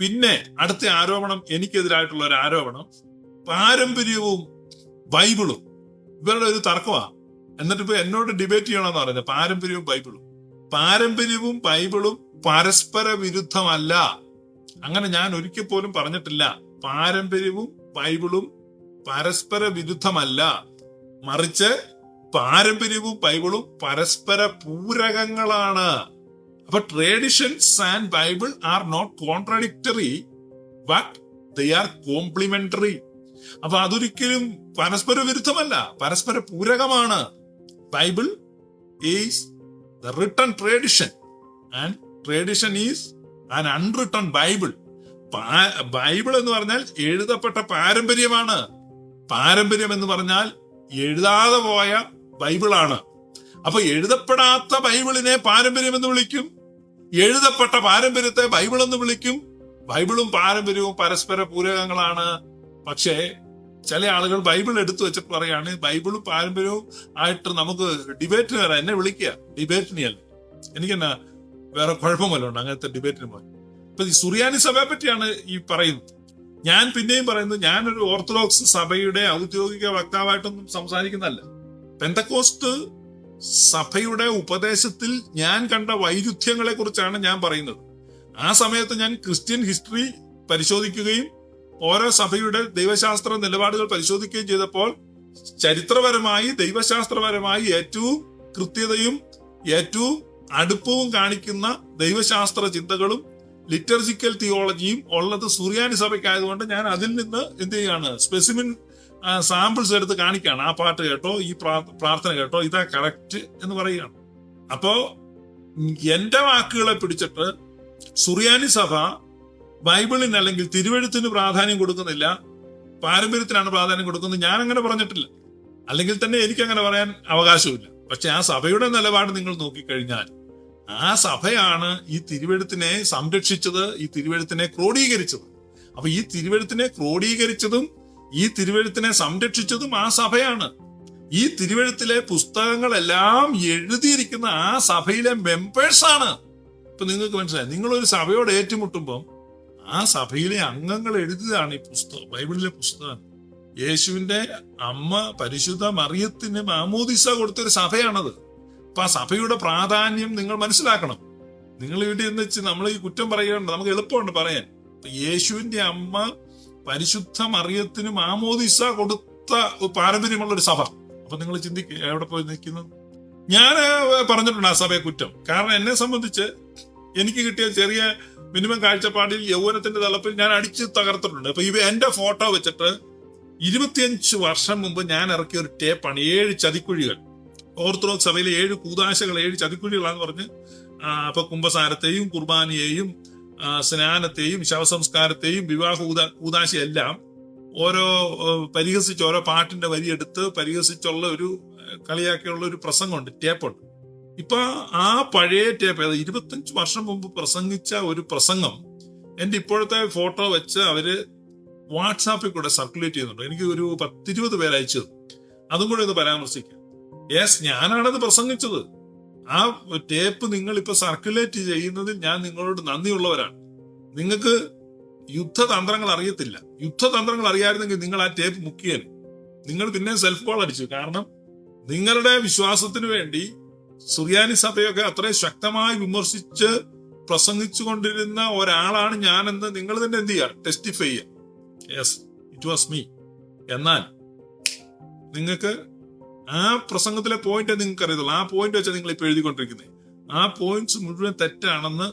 പിന്നെ അടുത്ത ആരോപണം എനിക്കെതിരായിട്ടുള്ള ഒരു ആരോപണം. പാരമ്പര്യവും ബൈബിളും. ഇവരുടെ ഒരു തർക്കമാണ് എന്നിട്ട് ഇപ്പൊ എന്നോട് ഡിബേറ്റ് ചെയ്യണമെന്ന് പറയുന്നത് പാരമ്പര്യവും ബൈബിളും. പാരമ്പര്യവും ബൈബിളും പരസ്പര വിരുദ്ധമല്ല. അങ്ങനെ ഞാൻ ഒരിക്കൽ പോലും പറഞ്ഞിട്ടില്ല. പാരമ്പര്യവും ബൈബിളും പരസ്പര വിരുദ്ധമല്ല. മറിച്ച് പാരമ്പര്യവും ബൈബിളും പരസ്പര പൂരകങ്ങളാണ്. അപ്പൊ traditions and Bible are not contradictory but they are complementary അപ്പൊ അതൊരിക്കലും പരസ്പര വിരുദ്ധമല്ല. പരസ്പര പൂരകമാണ്. Bible is the written tradition and tradition is an unwritten Bible Bible എന്ന് പറഞ്ഞാൽ എഴുതപ്പെട്ട പാരമ്പര്യമാണ്. പാരമ്പര്യം എന്ന് പറഞ്ഞാൽ എഴുതാതെ പോയ ബൈബിളാണ് അപ്പൊ എഴുതപ്പെടാത്ത ബൈബിളിനെ പാരമ്പര്യം എന്ന് വിളിക്കും. എഴുതപ്പെട്ട പാരമ്പര്യത്തെ ബൈബിൾ എന്ന് വിളിക്കും. ബൈബിളും പാരമ്പര്യവും പരസ്പര പൂരകങ്ങളാണ്. പക്ഷേ ചില ആളുകൾ ബൈബിൾ എടുത്തു വെച്ചിട്ട് പറയാണ് ബൈബിളും പാരമ്പര്യവും ആയിട്ട് നമുക്ക് ഡിബേറ്റിന് വരാം. എന്നെ വിളിക്കുക. ഡിബേറ്റിനെയല്ല എനിക്കെന്നാ വേറെ കുഴപ്പമല്ലുണ്ട് അങ്ങനത്തെ ഡിബേറ്റിന് പോയി ഇപ്പൊ ഈ സുറിയാനി സഭയെ പറ്റിയാണ് ഈ പറയുന്നത്. ഞാൻ പിന്നെയും പറയുന്നത് ഞാനൊരു ഓർത്തഡോക്സ് സഭയുടെ ഔദ്യോഗിക വക്താവായിട്ടൊന്നും സംസാരിക്കുന്നതല്ല. പെന്തക്കോസ്റ്റ് സഭയുടെ ഉപദേശത്തിൽ ഞാൻ കണ്ട വൈരുദ്ധ്യങ്ങളെ കുറിച്ചാണ് ഞാൻ പറയുന്നത്. ആ സമയത്ത് ഞാൻ ക്രിസ്ത്യൻ ഹിസ്റ്ററി പരിശോധിക്കുകയും ഓരോ സഭയുടെ ദൈവശാസ്ത്ര നിലപാടുകൾ പരിശോധിക്കുകയും ചെയ്തപ്പോൾ ചരിത്രപരമായി ദൈവശാസ്ത്രപരമായി ഏറ്റവും കൃത്യതയും ഏറ്റവും അടുപ്പവും കാണിക്കുന്ന ദൈവശാസ്ത്ര ചിന്തകളും ലിറ്റർജിക്കൽ തിയോളജിയും ഉള്ളത് സുറിയാനി സഭയ്ക്കായതുകൊണ്ട് ഞാൻ അതിൽ നിന്ന് എന്ത് ചെയ്യാണ് സ്പെസിമിൻ സാമ്പിൾസ് എടുത്ത് കാണിക്കുകയാണ് ആ പാട്ട് കേട്ടോ ഈ പ്രാർത്ഥന കേട്ടോ ഇതാ കറക്റ്റ് എന്ന് പറയുകയാണ്. അപ്പോ എന്റെ വാക്കുകളെ പിടിച്ചിട്ട് സുറിയാനി സഭ ബൈബിളിന് അല്ലെങ്കിൽ തിരുവഴുത്തിന് പ്രാധാന്യം കൊടുക്കുന്നില്ല. പാരമ്പര്യത്തിനാണ് പ്രാധാന്യം കൊടുക്കുന്നത്. ഞാൻ അങ്ങനെ പറഞ്ഞിട്ടില്ല. അല്ലെങ്കിൽ തന്നെ എനിക്ക് അങ്ങനെ പറയാൻ അവകാശമില്ല പക്ഷെ ആ സഭയുടെ നിലപാട് നിങ്ങൾ നോക്കിക്കഴിഞ്ഞാൽ ആ സഭയാണ് ഈ തിരുവഴുത്തിനെ സംരക്ഷിച്ചത് ഈ തിരുവഴുത്തിനെ ക്രോഡീകരിച്ചത്. അപ്പൊ ഈ തിരുവഴുത്തിനെ ക്രോഡീകരിച്ചതും ഈ തിരുവഴുത്തിനെ സംരക്ഷിച്ചതും ആ സഭയാണ്. ഈ തിരുവഴുത്തിലെ പുസ്തകങ്ങളെല്ലാം എഴുതിയിരിക്കുന്ന ആ സഭയിലെ മെമ്പേഴ്സ് ആണ്. ഇപ്പൊ നിങ്ങൾക്ക് മനസ്സിലായി നിങ്ങളൊരു സഭയോട് ഏറ്റുമുട്ടുമ്പം ആ സഭയിലെ അംഗങ്ങൾ എഴുതിയതാണ് ഈ പുസ്തകം ബൈബിളിലെ പുസ്തകം. യേശുവിന്റെ അമ്മ പരിശുദ്ധ മറിയത്തിന് മാമോദിസ കൊടുത്തൊരു സഭയാണത്. അപ്പൊ ആ സഭയുടെ പ്രാധാന്യം നിങ്ങൾ മനസ്സിലാക്കണം. നിങ്ങൾ ഇവിടെ എന്ന് വെച്ച് നമ്മൾ ഈ കുറ്റം പറയുകയുണ്ട് നമുക്ക് എളുപ്പമുണ്ട് പറയാൻ. യേശുവിന്റെ അമ്മ പരിശുദ്ധ മറിയത്തിന് മാമോദിസ കൊടുത്ത പാരമ്പര്യമുള്ള ഒരു സഭ. അപ്പൊ നിങ്ങൾ ചിന്തിക്കുക എവിടെ പോയി നിൽക്കുന്നത് ഞാൻ പറഞ്ഞിട്ടുണ്ട് ആ സഭയെ കുറ്റം. കാരണം എന്നെ സംബന്ധിച്ച് എനിക്ക് കിട്ടിയ ചെറിയ മിനിമം കാഴ്ചപ്പാടിൽ യൗവനത്തിന്റെ തലപ്പിൽ ഞാൻ അടിച്ച് തകർത്തിട്ടുണ്ട്. അപ്പൊ ഇവ എന്റെ ഫോട്ടോ വെച്ചിട്ട് ഇരുപത്തിയഞ്ച് വർഷം മുമ്പ് ഞാൻ ഇറക്കിയ ഒരു ടേപ്പാണ് ഏഴ് ചതിക്കുഴികൾ. ഓർത്തഡോക്സ് സഭയിലെ ഏഴ് കൂതാശകൾ ഏഴ് ചതിക്കുഴികളാന്ന് പറഞ്ഞ് അപ്പൊ കുംഭസാരത്തെയും കുർബാനയെയും സ്നാനത്തെയും ശവസംസ്കാരത്തെയും വിവാഹ ഊദാശിയെല്ലാം ഓരോ പരിഹസിച്ച് ഓരോ പാട്ടിന്റെ വരിയെടുത്ത് പരിഹസിച്ചുള്ള ഒരു കളിയാക്കിയുള്ള ഒരു പ്രസംഗമുണ്ട് ടേപ്പുണ്ട്. ഇപ്പൊ ആ പഴയ ടേപ്പ് ഇരുപത്തഞ്ച് വർഷം മുമ്പ് പ്രസംഗിച്ച ഒരു പ്രസംഗം എന്റെ ഇപ്പോഴത്തെ ഫോട്ടോ വെച്ച് അവർ വാട്സാപ്പിൽ കൂടെ സർക്കുലേറ്റ് ചെയ്യുന്നുണ്ട്. എനിക്ക് ഒരു പത്തിരുപത് പേര് അയച്ചത് അതും കൂടെ ഇത് പരാമർശിക്കാം. യെസ് ഞാനാണത് പ്രസംഗിച്ചത്. ആ ടേപ്പ് നിങ്ങൾ ഇപ്പൊ സർക്കുലേറ്റ് ചെയ്യുന്നതിൽ ഞാൻ നിങ്ങളോട് നന്ദിയുള്ളവരാണ്. നിങ്ങൾക്ക് യുദ്ധതന്ത്രങ്ങൾ അറിയത്തില്ല. യുദ്ധതന്ത്രങ്ങൾ അറിയാമായിരുന്നെങ്കിൽ നിങ്ങൾ ആ ടേപ്പ് മുക്കിയേനെ. നിങ്ങൾ പിന്നെ സെൽഫ് കോൾ അടിച്ചു. കാരണം നിങ്ങളുടെ വിശ്വാസത്തിന് വേണ്ടി സുറിയാനി സഭയൊക്കെ അത്രയും ശക്തമായി വിമർശിച്ച് പ്രസംഗിച്ചു കൊണ്ടിരുന്ന ഒരാളാണ് ഞാനെന്ന് നിങ്ങൾ തന്നെ എന്ത് ചെയ്യുക ടെസ്റ്റിഫൈ ചെയ്യുക യെസ് ഇറ്റ് വാസ് മീ എന്നാൽ നിങ്ങൾക്ക് ആ പ്രസംഗത്തിലെ പോയിന്റ് നിങ്ങൾക്ക് അറിയത്തുള്ളൂ ആ പോയിന്റ് വെച്ചാൽ നിങ്ങൾ ഇപ്പൊ എഴുതിക്കൊണ്ടിരിക്കുന്നത് ആ പോയിന്റ്സ് മുഴുവൻ തെറ്റാണെന്ന്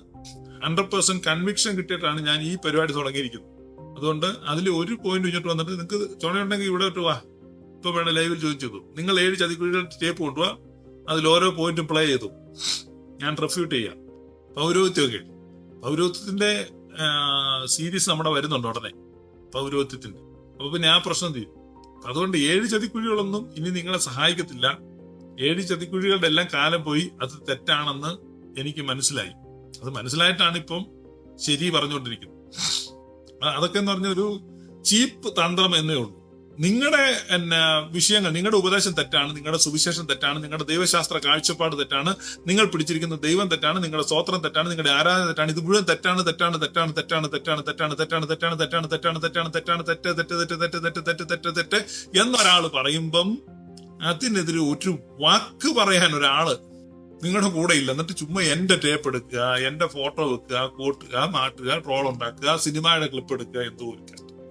ഹൺഡ്രഡ് പെർസെന്റ് കൺവിക്ഷൻ കിട്ടിയിട്ടാണ് ഞാൻ ഈ പരിപാടി തുടങ്ങിയിരിക്കുന്നത്. അതുകൊണ്ട് അതിൽ ഒരു പോയിന്റ് ഇങ്ങോട്ട് വന്നിട്ട് നിങ്ങൾക്ക് ചുണയുണ്ടെങ്കിൽ ഇവിടെ ഇട്ട് വാ. ഇപ്പൊ വേണ ലൈവിൽ ചോദിച്ചു നിങ്ങൾ ഏഴ് ചതിക്കുഴികൾ ടേപ്പ് കൊണ്ടുവാ. അതിൽ ഓരോ പോയിന്റും പ്ലേ ചെയ്തു. ഞാൻ റെഫ്യൂട്ട് ചെയ്യാം. പൗരോഹിത്യമൊക്കെ. പൗരോഹിത്യത്തിന്റെ സീരീസ് നമ്മുടെ വരുന്നുണ്ട് ഉടനെ. പൗരോഹിത്യത്തിന്റെ. അപ്പൊ പിന്നെ ആ പ്രശ്നം തീരും. അതുകൊണ്ട് ഏഴ് ചതിക്കുഴികളൊന്നും ഇനി നിങ്ങളെ സഹായിക്കത്തില്ല. ഏഴ് ചതിക്കുഴികളുടെ എല്ലാം കാലം പോയി. അത് തെറ്റാണെന്ന് എനിക്ക് മനസ്സിലായി. അത് മനസ്സിലായിട്ടാണ് ഇപ്പം ശരി പറഞ്ഞുകൊണ്ടിരിക്കുന്നത്. അതൊക്കെ എന്ന് പറഞ്ഞൊരു ചീപ്പ് തന്ത്രം എന്നേ ഉള്ളൂ. നിങ്ങളുടെ എന്നാ വിഷയങ്ങൾ നിങ്ങളുടെ ഉപദേശം തെറ്റാണ് നിങ്ങളുടെ സുവിശേഷം തെറ്റാണ് നിങ്ങളുടെ ദൈവശാസ്ത്ര കാഴ്ചപ്പാട് തെറ്റാണ് നിങ്ങൾ പിടിച്ചിരിക്കുന്ന ദൈവം തെറ്റാണ് നിങ്ങളുടെ സ്വോത്രം തെറ്റാണ് നിങ്ങളുടെ ആരാധന തെറ്റാണ് ഇത് മുഴുവൻ തെറ്റാണ് തെറ്റാണ് തെറ്റാണ് തെറ്റാണ് തെറ്റാണ് തെറ്റാണ് തെറ്റാണ് തെറ്റാണ് തെറ്റാണ് തെറ്റാണ് തെറ്റാണ് തെറ്റാണ് തെറ്റ് തെറ്റ് തെറ്റ് തെറ്റ് തെറ്റ് തെറ്റ് തെറ്റ് തെറ്റ് എന്നൊരാൾ പറയുമ്പം അതിനെതിരെ ഒരു വാക്ക് പറയാൻ ഒരാൾ നിങ്ങളുടെ കൂടെ ഇല്ല എന്നിട്ട് ചുമ്മാ എന്റെ ടേപ്പ് എടുക്കുക എന്റെ ഫോട്ടോ വെക്കുക കൂട്ടുക മാറ്റുക ട്രോൾ ഉണ്ടാക്കുക സിനിമയുടെ ക്ലിപ്പ് എടുക്കുക എന്തോ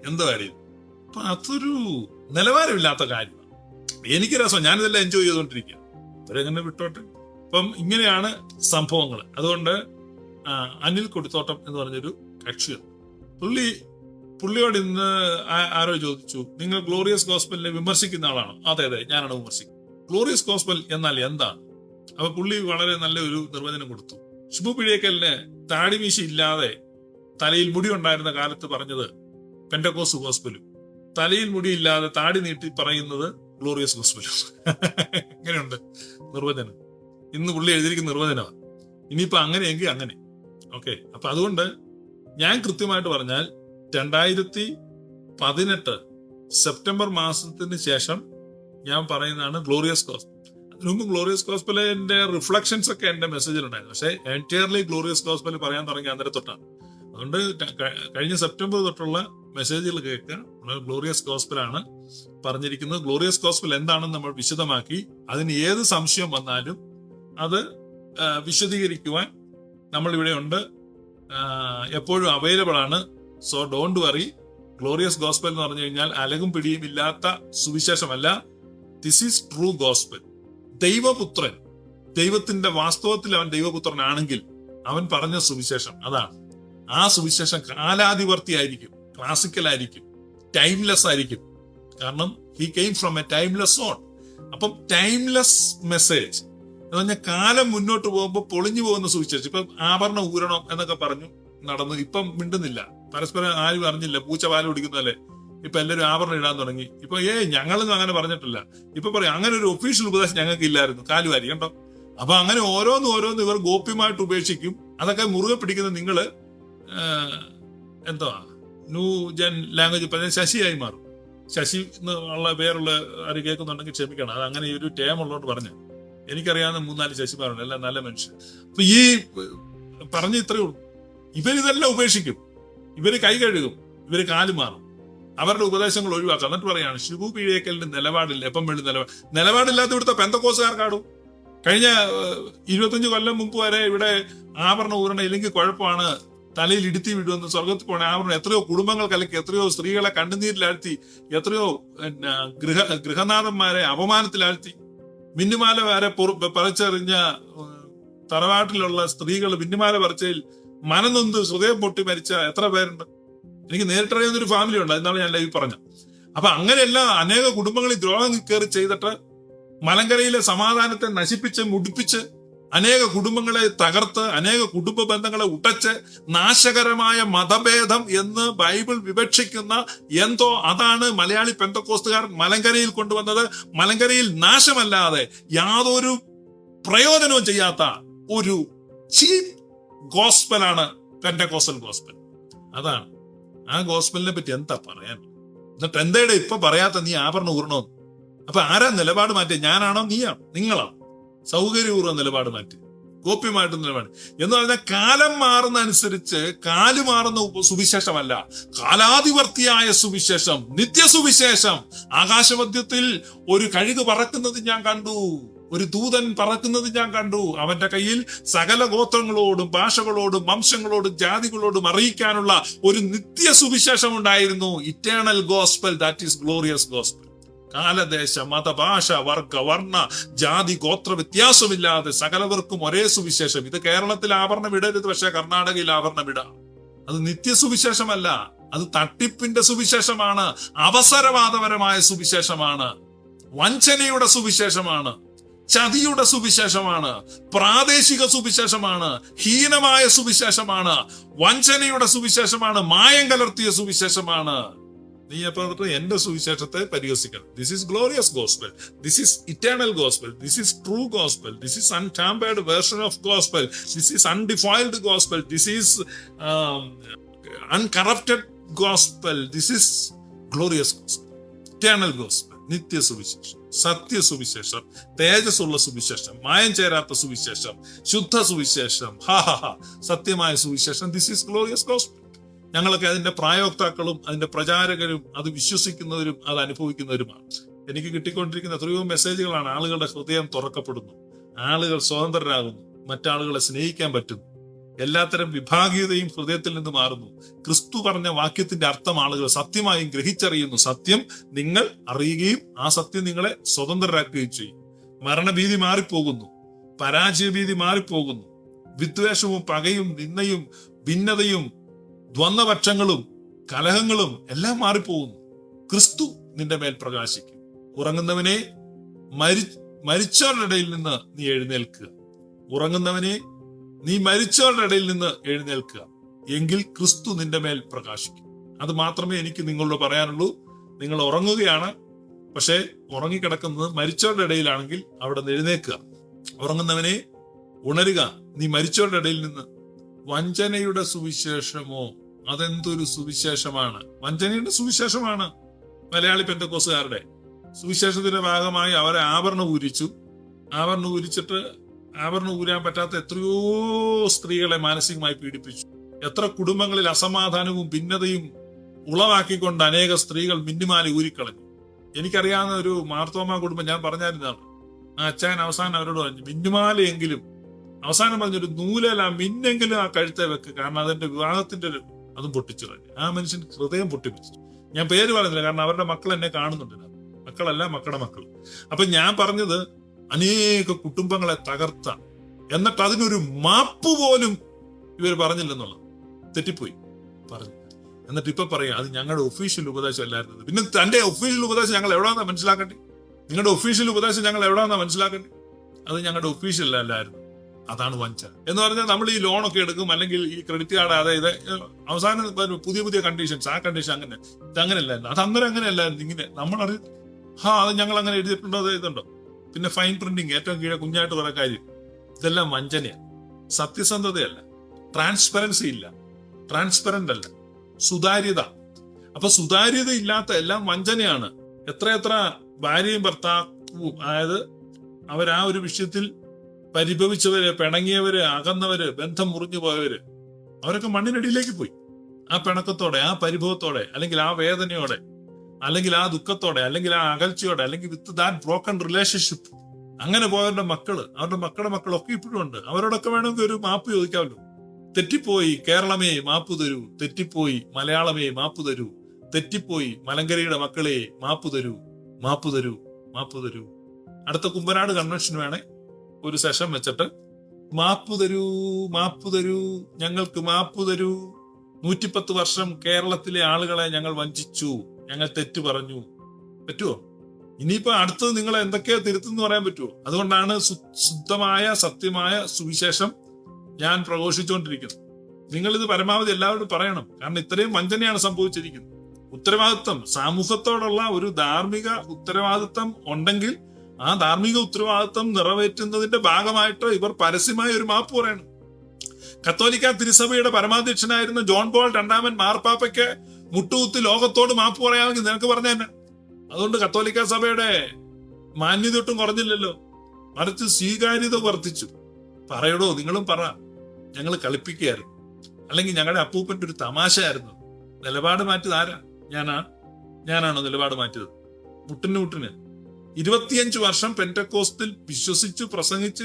എന്ത് കാര്യം അപ്പൊ അതൊരു നിലവാരമില്ലാത്ത കാര്യമാണ്. എനിക്ക് രസം ഞാനിതെല്ലാം എൻജോയ് ചെയ്തുകൊണ്ടിരിക്കുക അവരെങ്ങനെ വിട്ടോട്ടെ? അപ്പം ഇങ്ങനെയാണ് സംഭവങ്ങൾ. അതുകൊണ്ട് അനിൽ കൊടുത്തോട്ടം എന്ന് പറഞ്ഞൊരു കക്ഷിയാണ് പുള്ളി പുള്ളിയോട് ഇന്ന് ആരോ ചോദിച്ചു നിങ്ങൾ ഗ്ലോറിയസ് ഗോസ്പലിനെ വിമർശിക്കുന്ന ആളാണോ? അതെ അതെ ഞാനാണ് വിമർശിക്കുന്നത്. ഗ്ലോറിയസ് ഗോസ്പൽ എന്നാൽ എന്താണ്? അപ്പൊ പുള്ളി വളരെ നല്ല ഒരു നിർവചനം കൊടുത്തു. ശുഭു പിഴേക്കലിന് താടി മീശ ഇല്ലാതെ തലയിൽ മുടി ഉണ്ടായിരുന്ന കാലത്ത് പറഞ്ഞത് പെൻഡക്കോസ് ഗോസ്പലും തലയിൽ മുടിയില്ലാതെ താടി നീട്ടി പറയുന്നത് ഗ്ലോറിയസ് ഗോസ്പലും എങ്ങനെയുണ്ട് നിർവചനം. ഇന്ന് പുള്ളി എഴുതിയിരിക്കുന്ന നിർവചനമാണ് ഇനിയിപ്പോ അങ്ങനെയെങ്കിൽ അങ്ങനെ. ഓക്കെ. അപ്പൊ അതുകൊണ്ട് ഞാൻ കൃത്യമായിട്ട് പറഞ്ഞാൽ രണ്ടായിരത്തി പതിനെട്ട് സെപ്റ്റംബർ മാസത്തിന് ശേഷം ഞാൻ പറയുന്നതാണ് ഗ്ലോറിയസ് ഗോസ്പൽ അതിനുമുമ്പ് ഗ്ലോറിയസ് ഗോസ്പലിന്റെ റിഫ്ലക്ഷൻസ് ഒക്കെ എന്റെ മെസ്സേജിലുണ്ടായിരുന്നു പക്ഷേ എന്റയർലി ഗ്ലോറിയസ് ഗോസ്പൽ പറയാൻ തുടങ്ങി അന്നേരം തൊട്ടാണ്. അതുകൊണ്ട് കഴിഞ്ഞ സെപ്റ്റംബർ തൊട്ടുള്ള മെസ്സേജുകൾ കേൾക്കുക നമ്മൾ ഗ്ലോറിയസ് ഗോസ്പലാണ് പറഞ്ഞിരിക്കുന്നത്. ഗ്ലോറിയസ് ഗോസ്പൽ എന്താണെന്ന് നമ്മൾ വിശദമാക്കി. അതിന് ഏത് സംശയം വന്നാലും അത് വിശദീകരിക്കുവാൻ നമ്മൾ ഇവിടെ ഉണ്ട് എപ്പോഴും അവൈലബിൾ ആണ്. So don't worry glorious gospel എന്ന് പറഞ്ഞു കഴിഞ്ഞാൽ അലകും പിടിയും ഇല്ലാത്ത സുവിശേഷമല്ല. ദിസ് ഈസ് ട്രൂ ഗോസ്പൽ ദൈവപുത്രൻ ദൈവത്തിന്റെ വാസ്തവത്തിൽ അവൻ ദൈവപുത്രനാണെങ്കിൽ അവൻ പറഞ്ഞ സുവിശേഷം അതാണ്. ആ സുവിശേഷം കാലാധിവർത്തിയായിരിക്കും ക്ലാസിക്കൽ ആയിരിക്കും ടൈംലെസ് ആയിരിക്കും. കാരണം he came from a timeless zone അപ്പം ടൈംലെസ് മെസ്സേജ് എന്ന് പറഞ്ഞാൽ കാലം മുന്നോട്ട് പോകുമ്പോൾ പൊളിഞ്ഞു പോകുന്ന സുവിശേഷം. ഇപ്പം ആഭരണം ഊരണം എന്നൊക്കെ പറഞ്ഞു നടന്നു. ഇപ്പം മിണ്ടുന്നില്ല. പരസ്പരം ആരും അറിഞ്ഞില്ല. പൂച്ച പാൽ കുടിക്കുന്നതല്ലേ? ഇപ്പൊ എല്ലാവരും ആഭരണം ഇടാൻ തുടങ്ങി. ഇപ്പൊ ഏ ഞങ്ങളൊന്നും അങ്ങനെ പറഞ്ഞിട്ടില്ല. ഇപ്പൊ പറയും അങ്ങനെ ഒരു ഒഫീഷ്യൽ ഉപദേശം ഞങ്ങൾക്ക് ഇല്ലായിരുന്നു. കാലുവാരി കണ്ടോ അപ്പൊ അങ്ങനെ ഓരോന്ന് ഓരോന്ന് ഇവർ ഗോപ്യമായിട്ട് ഉപേക്ഷിക്കും. അതൊക്കെ മുറുകെ പിടിക്കുന്ന നിങ്ങൾ എന്തോ ന്യൂ ജൻ ലാംഗ്വേജ് പറഞ്ഞ ശശിയായി മാറും ശശി എന്ന് ഉള്ള പേരുള്ള ആര് കേൾക്കുന്നുണ്ടെങ്കിൽ ക്ഷമിക്കണം. അത് അങ്ങനെ ഒരു ടേം ഉള്ളതുകൊണ്ട് പറഞ്ഞു. എനിക്കറിയാവുന്ന മൂന്നാൽ ശശിമാരുണ്ട്. എല്ലാം നല്ല മനുഷ്യർ. അപ്പൊ ഈ പറഞ്ഞ ഇത്രയേ ഉള്ളൂ. ഇവരിതെല്ലാം ഉപേക്ഷിക്കും. ഇവർ കൈ കഴുകും. ഇവർ കാൽ മാറും. അവരുടെ ഉപദേശങ്ങൾ ഒഴിവാക്കാം. എന്നിട്ട് പറയാണ് ശിവു പിഴേക്കലിന്റെ നിലപാടില്ല. എപ്പം വേണ്ടി നിലപാട് നിലപാടില്ലാത്ത ഇവിടുത്തെ പെന്തക്കോസുകാർക്കാടും കഴിഞ്ഞ ഇരുപത്തഞ്ച് കൊല്ലം മുമ്പ് വരെ ഇവിടെ ആഭരണ ഊരണ ഇല്ലെങ്കിൽ കുഴപ്പമാണ് തലയിൽ ഇടുത്തി വിടുമെന്ന് സ്വർഗത്തിൽ പോണ ആവരണം എത്രയോ കുടുംബങ്ങൾ കലക്കി എത്രയോ സ്ത്രീകളെ കണ്ണുനീരിലാഴ്ത്തി എത്രയോ ഗൃഹ ഗൃഹനാഥന്മാരെ അപമാനത്തിലാഴ്ത്തി. മിന്നുമാല വരെ പൊറു- പറിച്ചെറിഞ്ഞ തറവാട്ടിലുള്ള സ്ത്രീകൾ മിന്നുമാല പറിച്ചതിൽ മനനൊന്ത് ഹൃദയം പൊട്ടി മരിച്ച എത്ര പേരുണ്ട്? എനിക്ക് നേരിട്ടറിയുന്നൊരു ഫാമിലി ഉണ്ട്. എന്നാണ് ഞാൻ ലൈവ് പറഞ്ഞത്. അപ്പൊ അങ്ങനെയെല്ലാം അനേക കുടുംബങ്ങളിൽ ദ്രോഹം കയറി ചെയ്തിട്ട് മലങ്കരയിലെ സമാധാനത്തെ നശിപ്പിച്ച് മുടിപ്പിച്ച് അനേക കുടുംബങ്ങളെ തകർത്ത് അനേക കുടുംബ ബന്ധങ്ങളെ ഉടച്ച് നാശകരമായ മതഭേദം എന്ന് ബൈബിൾ വിവക്ഷിക്കുന്ന എന്തോ അതാണ് മലയാളി പെന്തക്കോസ്തുകാർ മലങ്കരയിൽ കൊണ്ടുവന്നത്. മലങ്കരയിൽ നാശമല്ലാതെ യാതൊരു പ്രയോജനവും ചെയ്യാത്ത ഒരു ചീപ്പ് ഗോസ്പലാണ് പെന്തക്കോസ്റ്റൽ ഗോസ്പൽ. അതാണ്. ആ ഗോസ്പലിനെ പറ്റി എന്താ പറയാൻ? എന്നിട്ട് എന്തേടെ ഇപ്പൊ പറയാത്ത നീ ആഭരണം ഊർണോ അപ്പൊ ആരാ നിലപാട് മാറ്റിയത് ഞാനാണോ നീയാണോ? നിങ്ങളാണോ? സൗകര്യപൂർവം നിലപാട് മാറ്റി. ഗോപ്യമായിട്ട് നിലപാട്. എന്ന് പറഞ്ഞാൽ കാലം മാറുന്ന അനുസരിച്ച് കാൽ മാറുന്ന സുവിശേഷമല്ല. കാലാധിവർത്തിയായ സുവിശേഷം നിത്യ സുവിശേഷം ആകാശമധ്യത്തിൽ ഒരു കഴുക് പറക്കുന്നത് ഞാൻ കണ്ടു. ഒരു ദൂതൻ പറക്കുന്നത് ഞാൻ കണ്ടു. അവന്റെ കയ്യിൽ സകല ഗോത്രങ്ങളോടും ഭാഷകളോടും വംശങ്ങളോടും ജാതികളോടും അറിയിക്കാനുള്ള ഒരു നിത്യ സുവിശേഷം ഉണ്ടായിരുന്നു. Eternal gospel that is glorious gospel കാലദേശ മതഭാഷ വർഗ വർണ ജാതി ഗോത്ര വ്യത്യാസമില്ലാതെ സകലവർക്കും ഒരേ സുവിശേഷം. ഇത് കേരളത്തിൽ ആഭരണം ഇടരുത് പക്ഷെ കർണാടകയിൽ ആഭരണം ഇടാം. അത് നിത്യസുവിശേഷമല്ല. അത് തട്ടിപ്പിന്റെ സുവിശേഷമാണ്. അവസരവാദപരമായ സുവിശേഷമാണ്. വഞ്ചനയുടെ സുവിശേഷമാണ്. ചതിയുടെ സുവിശേഷമാണ്. പ്രാദേശിക സുവിശേഷമാണ്. ഹീനമായ സുവിശേഷമാണ്. വഞ്ചനയുടെ സുവിശേഷമാണ്. മായം കലർത്തിയ സുവിശേഷമാണ്. നീ അപ്പൊ എന്റെ സുവിശേഷത്തെ പരിഹസിക്കണം. This is glorious gospel this is eternal gospel this is true gospel this is untampered version of gospel this is undefiled gospel this is uncorrupted gospel this is glorious gospel eternal gospel നിത്യ സുവിശേഷം സത്യ സുവിശേഷം തേജസ്സുള്ള സുവിശേഷം മായം ചേരാത്ത സുവിശേഷം ശുദ്ധ സുവിശേഷം. ഹാ ഹാ ഹാ. സത്യമായ സുവിശേഷം. ദിസ് ഈസ് ഗ്ലോറിയസ് ഗോസ്പൽ ഞങ്ങളൊക്കെ അതിന്റെ പ്രായോക്താക്കളും അതിന്റെ പ്രചാരകരും അത് വിശ്വസിക്കുന്നവരും അത് അനുഭവിക്കുന്നവരുമാണ്. എനിക്ക് കിട്ടിക്കൊണ്ടിരിക്കുന്ന എത്രയോ മെസ്സേജുകളാണ് ആളുകളുടെ ഹൃദയം തുറക്കപ്പെടുന്നു. ആളുകൾ സ്വതന്ത്രരാകുന്നു. മറ്റാളുകളെ സ്നേഹിക്കാൻ പറ്റുന്നു. എല്ലാത്തരം വിഭാഗീയതയും ഹൃദയത്തിൽ നിന്ന് മാറുന്നു. ക്രിസ്തു പറഞ്ഞ വാക്യത്തിന്റെ അർത്ഥം ആളുകൾ സത്യമായും ഗ്രഹിച്ചറിയുന്നു. സത്യം നിങ്ങൾ അറിയുകയും ആ സത്യം നിങ്ങളെ സ്വതന്ത്രരാക്കുകയും ചെയ്യും. മരണഭീതി മാറിപ്പോകുന്നു. പരാജയഭീതി മാറിപ്പോകുന്നു. വിദ്വേഷവും പകയും നിന്നയും ഭിന്നതയും ദ്വന്ദ്വപക്ഷങ്ങളും കലഹങ്ങളും എല്ലാം മാറിപ്പോകുന്നു. ക്രിസ്തു നിന്റെ മേൽ പ്രകാശിക്കും. ഉറങ്ങുന്നവനെ മരി മരിച്ചവരുടെ ഇടയിൽ നിന്ന് നീ എഴുന്നേൽക്കുക. ഉറങ്ങുന്നവനെ നീ മരിച്ചവരുടെ ഇടയിൽ നിന്ന് എഴുന്നേൽക്കുക. എങ്കിൽ ക്രിസ്തു നിന്റെ മേൽ പ്രകാശിക്കും. അത് മാത്രമേ എനിക്ക് നിങ്ങളോട് പറയാനുള്ളൂ. നിങ്ങൾ ഉറങ്ങുകയാണ്. പക്ഷേ ഉറങ്ങിക്കിടക്കുന്നത് മരിച്ചവരുടെ ഇടയിലാണെങ്കിൽ അവിടെ എഴുന്നേൽക്കുക. ഉറങ്ങുന്നവനെ ഉണരുക. നീ മരിച്ചവരുടെ ഇടയിൽ നിന്ന് വഞ്ചനയുടെ സുവിശേഷമോ അതെന്തൊരു സുവിശേഷമാണ്? വഞ്ചനയുടെ സുവിശേഷമാണ്. മലയാളി പെന്തക്കോസുകാരുടെ. സുവിശേഷത്തിന്റെ ഭാഗമായി അവരെ ആഭരണം ഊരിച്ചു ആഭരണം ഊരിച്ചിട്ട് ആഭരണം ഊരാൻ പറ്റാത്ത എത്രയോ സ്ത്രീകളെ മാനസികമായി പീഡിപ്പിച്ചു. എത്ര കുടുംബങ്ങളിൽ അസമാധാനവും ഭിന്നതയും ഉളവാക്കിക്കൊണ്ട് അനേക സ്ത്രീകൾ മിന്നുമാലി ഊരിക്കളഞ്ഞു. എനിക്കറിയാവുന്ന ഒരു മാർത്തോമ കുടുംബം ഞാൻ പറഞ്ഞായിരുന്നതാണ്. ആ അച്ഛൻ അവസാനം അവരോട് പറഞ്ഞു മിന്നുമാലയെങ്കിലും അവസാനം പറഞ്ഞൊരു നൂലല്ല മിന്നെങ്കിലും ആ കഴുത്തെ വെക്ക്. കാരണം അതിന്റെ വിവാഹത്തിന്റെ അതും പൊട്ടിച്ചു കളഞ്ഞു. ആ മനുഷ്യൻ ഹൃദയം പൊട്ടിപ്പിച്ചു. ഞാൻ പേര് പറയുന്നില്ല കാരണം അവരുടെ മക്കൾ എന്നെ കാണുന്നുണ്ട്. മക്കളല്ല മക്കളുടെ മക്കൾ. അപ്പൊ ഞാൻ പറഞ്ഞത് അനേക കുടുംബങ്ങളെ തകർത്ത. എന്നിട്ട് അതിനൊരു മാപ്പ് പോലും ഇവർ പറഞ്ഞില്ലെന്നുള്ളത്. തെറ്റിപ്പോയി. പറഞ്ഞു. എന്നിട്ട് ഇപ്പൊ പറയാം അത് ഞങ്ങളുടെ ഒഫീഷ്യൽ ഉപദേശം അല്ലായിരുന്നത്. പിന്നെ തന്റെ ഒഫീഷ്യൽ ഉപദേശം ഞങ്ങൾ എവിടെന്നാ മനസ്സിലാക്കണ്ടേ നിങ്ങളുടെ ഒഫീഷ്യൽ ഉപദേശം ഞങ്ങൾ എവിടെന്നാ മനസ്സിലാക്കണ്ടേ അത് ഞങ്ങളുടെ ഒഫീഷ്യൽ അല്ലായിരുന്നു. അതാണ് വഞ്ചന. എന്ന് പറഞ്ഞാൽ നമ്മൾ ഈ ലോണൊക്കെ എടുക്കും അല്ലെങ്കിൽ ഈ ക്രെഡിറ്റ് കാർഡ് അതായത് അവസാനം പുതിയ പുതിയ കണ്ടീഷൻസ് ആ കണ്ടീഷൻ അങ്ങനെ. ഇത് അങ്ങനെയല്ലായിരുന്നു. അത് അന്നേരം അങ്ങനെയല്ലായിരുന്നു. ഇങ്ങനെ നമ്മൾ അറിയ ഹാ അത് ഞങ്ങൾ അങ്ങനെ എഴുതിയിട്ടുണ്ടോ അത് ഇതുണ്ടോ? പിന്നെ ഫൈൻ പ്രിന്റിങ് ഏറ്റവും കീഴെ കുഞ്ഞായിട്ട് കുറെ കാര്യം ഇതെല്ലാം വഞ്ചനയാണ് സത്യസന്ധതയല്ല. ട്രാൻസ്പെറൻസി ഇല്ല. ട്രാൻസ്പെറന്റ് അല്ല. സുതാര്യത. അപ്പൊ സുതാര്യത ഇല്ലാത്ത എല്ലാം വഞ്ചനയാണ്. എത്ര എത്ര ഭാര്യയും ഭർത്താവും അതായത് അവർ ആ ഒരു വിഷയത്തിൽ പരിഭവിച്ചവര് പിണങ്ങിയവര് അകന്നവര് ബന്ധം മുറിഞ്ഞു പോയവര് അവരൊക്കെ മണ്ണിനടിയിലേക്ക് പോയി. ആ പിണക്കത്തോടെ ആ പരിഭവത്തോടെ അല്ലെങ്കിൽ ആ വേദനയോടെ അല്ലെങ്കിൽ ആ ദുഃഖത്തോടെ അല്ലെങ്കിൽ ആ അകൽച്ചയോടെ അല്ലെങ്കിൽ വിത്ത് ദാറ്റ് ബ്രോക്കൺ റിലേഷൻഷിപ്പ് അങ്ങനെ പോയവരുടെ മക്കൾ അവരുടെ മക്കളുടെ മക്കളൊക്കെ ഇപ്പോഴും ഉണ്ട്. അവരോടൊക്കെ വേണമെങ്കിൽ ഒരു മാപ്പ് ചോദിക്കാമല്ലോ. തെറ്റിപ്പോയി കേരളമേ മാപ്പ് തരൂ. തെറ്റിപ്പോയി മലയാളമേ മാപ്പ് തരൂ. തെറ്റിപ്പോയി മലങ്കരയുടെ മക്കളെ മാപ്പ് തരൂ. മാപ്പ് തരൂ മാപ്പ് തരൂ. അടുത്ത കുമ്പനാട് കൺവെൻഷൻ വേണേ. ഒരു സെഷൻ വെച്ചിട്ട് മാപ്പ് തരൂ മാപ്പ് തരൂ ഞങ്ങൾക്ക് മാപ്പ് തരൂ. നൂറ്റിപ്പത്ത് വർഷം കേരളത്തിലെ ആളുകളെ ഞങ്ങൾ വഞ്ചിച്ചു. ഞങ്ങൾ തെറ്റ് പറഞ്ഞു. പറ്റുമോ ഇനിയിപ്പോ അടുത്തത് നിങ്ങൾ എന്തൊക്കെയോ തിരുത്തെന്ന് പറയാൻ പറ്റുമോ അതുകൊണ്ടാണ് ശുദ്ധമായ സത്യമായ സുവിശേഷം ഞാൻ പ്രഘോഷിച്ചുകൊണ്ടിരിക്കുന്നത്. ഇത് പരമാവധി എല്ലാവരോടും പറയണം. കാരണം ഇത്രയും വഞ്ചനയാണ് സംഭവിച്ചിരിക്കുന്നത്. ഉത്തരവാദിത്വം സമൂഹത്തോടുള്ള ഒരു ധാർമ്മിക ഉത്തരവാദിത്വം ഉണ്ടെങ്കിൽ ആ ധാർമ്മിക ഉത്തരവാദിത്വം നിറവേറ്റുന്നതിന്റെ ഭാഗമായിട്ട് ഇവർ പരസ്യമായ ഒരു മാപ്പ് പറയണം. കത്തോലിക്ക തിരുസഭയുടെ പരമാധ്യക്ഷനായിരുന്ന ജോൺ പോൾ രണ്ടാമൻ മാർപ്പാപ്പയ്ക്ക് മുട്ടുകുത്തി ലോകത്തോട് മാപ്പ് പറയാമെങ്കിൽ നിനക്ക് പറഞ്ഞു തന്നെ. അതുകൊണ്ട് കത്തോലിക്ക സഭയുടെ മാന്യത ഒട്ടും കുറഞ്ഞില്ലല്ലോ. മറിച്ച് സ്വീകാര്യത വർദ്ധിച്ചു. പറയടോ നിങ്ങളും പറ. ഞങ്ങൾ കളിപ്പിക്കുകയായിരുന്നു. അല്ലെങ്കിൽ ഞങ്ങളുടെ അപ്പൂപ്പന്റെ ഒരു തമാശയായിരുന്നു. നിലപാട് മാറ്റിയത് ആരാ? ഞാനാ? ഞാനാണോ നിലപാട് മാറ്റിയത്? മുട്ടിന് മുട്ടിന്. ഇരുപത്തിയഞ്ചു വർഷം പെന്റക്കോസ്റ്റിൽ വിശ്വസിച്ച് പ്രസംഗിച്ച്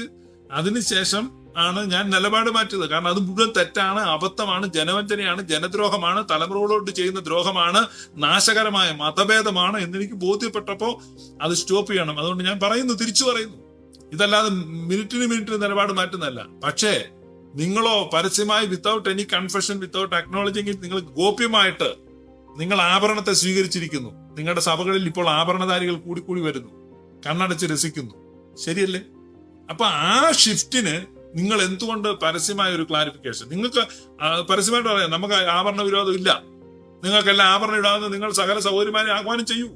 അതിനുശേഷം ആണ് ഞാൻ നിലപാട് മാറ്റിയത്. കാരണം അത് മുഴുവൻ തെറ്റാണ് അബദ്ധമാണ് ജനവഞ്ചനയാണ് ജനദ്രോഹമാണ് തലമുറകളോട് ചെയ്യുന്ന ദ്രോഹമാണ് നാശകരമായ മതഭേദമാണ് എന്നെനിക്ക് ബോധ്യപ്പെട്ടപ്പോൾ അത് സ്റ്റോപ്പ് ചെയ്യണം. അതുകൊണ്ട് ഞാൻ പറയുന്നു തിരിച്ചു പറയുന്നു. ഇതല്ലാതെ മിനിറ്റിന് മിനിറ്റിന് നിലപാട് മാറ്റുന്നതല്ല. പക്ഷേ നിങ്ങളോ പരസ്യമായി without any confession without acknowledging നിങ്ങൾ ഗോപ്യമായിട്ട് നിങ്ങൾ ആഭരണത്തെ സ്വീകരിച്ചിരിക്കുന്നു. നിങ്ങളുടെ സഭകളിൽ ഇപ്പോൾ ആഭരണധാരികൾ കൂടിക്കൂടി വരുന്നു. കണ്ണടച്ച് രസിക്കുന്നു. ശരിയല്ലേ? അപ്പൊ ആ ഷിഫ്റ്റിന് നിങ്ങൾ എന്തുകൊണ്ട് പരസ്യമായ ഒരു ക്ലാരിഫിക്കേഷൻ നിങ്ങൾക്ക് പരസ്യമായിട്ട് പറയാം നമുക്ക് ആഭരണ വിരോധം ഇല്ല. നിങ്ങൾക്കെല്ലാം ആഭരണം ഇടാതെ നിങ്ങൾ സകല സൗകര്യമാരെ ആഹ്വാനം ചെയ്യൂ.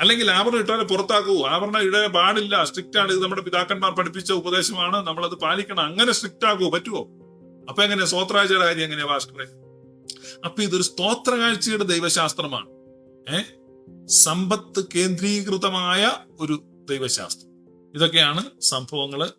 അല്ലെങ്കിൽ ആഭരണം ഇട്ടാലെ പുറത്താക്കൂ. ആഭരണം ഇടാൻ പാടില്ല. സ്ട്രിക്റ്റ് ആണ്. ഇത് നമ്മുടെ പിതാക്കന്മാർ പഠിപ്പിച്ച ഉപദേശമാണ്. നമ്മളത് പാലിക്കണം. അങ്ങനെ സ്ട്രിക്റ്റ് ആക്കുമോ പറ്റുമോ അപ്പൊ എങ്ങനെ? സ്വോത്രാഴ്ചയുടെ കാര്യം എങ്ങനെയാ ഭാസ്കറെ അപ്പൊ ഇതൊരു സ്തോത്രകാഴ്ചയുടെ ദൈവശാസ്ത്രമാണ്. ഏ? സമ്പത്ത് കേന്ദ്രീകൃതമായ ഒരു ദൈവശാസ്ത്രം. ഇതൊക്കെയാണ് സംഭവങ്ങൾ